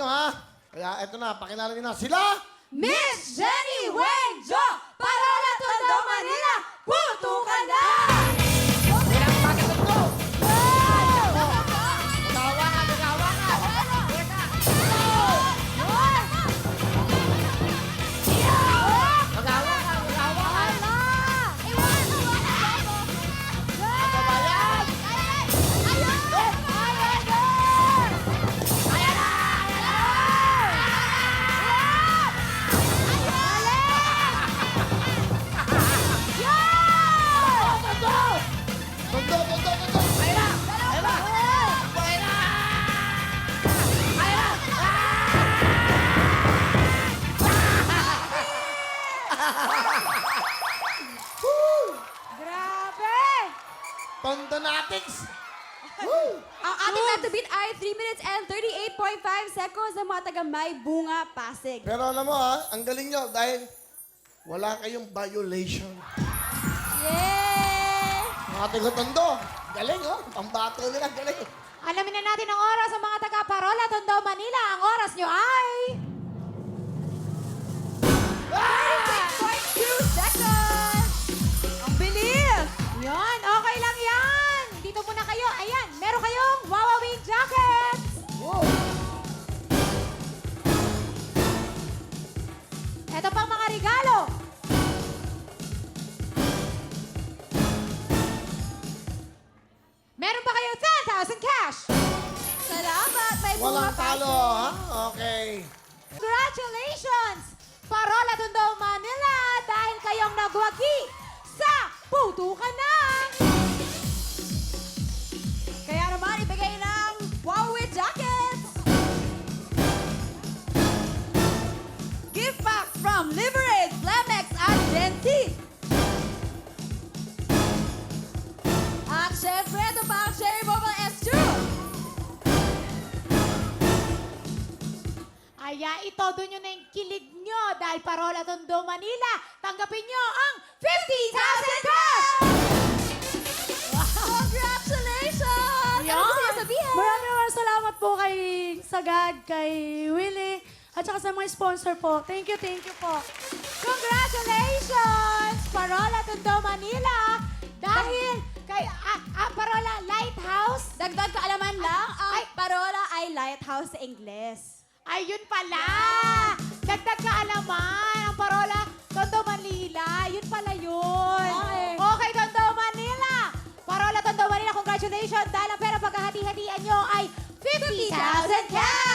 Nyo, ha? Kaya eto na, pakilala nyo na sila! Miss Tondo Natics! Ang ating time to beat ay 3 minutes and 38.5 seconds ng mga taga May Bunga, Pasig. Pero alam mo ha, ang galing nyo dahil wala kayong violation. Yay! Mga taga Tondo, galing oh. Ang bato nila, galing. Alamin na natin ang oras ng mga taga Parola, Tondo, Manila. Ang oras nyo ay... Walang talo, ha? Okay. Congratulations! Parola Tondo, Manila dahil kayong nagwagi sa Putukan na! Kaya itodo nyo na yung kilig nyo dahil Parola Tondo, Manila. Tanggapin nyo ang 50,000 cash! Congratulations! Ano gusto sabihin? Maraming maraming salamat po kay Sagad, kay Willie, at saka sa mga sponsor po. Thank you, thank you po. Congratulations! Parola Tondo, Manila. Dahil kay ah, ah, Parola Lighthouse. Dagdag kaalaman lang, ang Parola ay Lighthouse sa Ingles. Ayun pala! Dagdag kaalaman! Ang parola, Tondo Manila! Yun pala yun! Okay, okay Tondo Manila! Parola Tondo Manila, congratulations! Dahil ang pera pagkahati-hatian nyo ay 50,000 cash!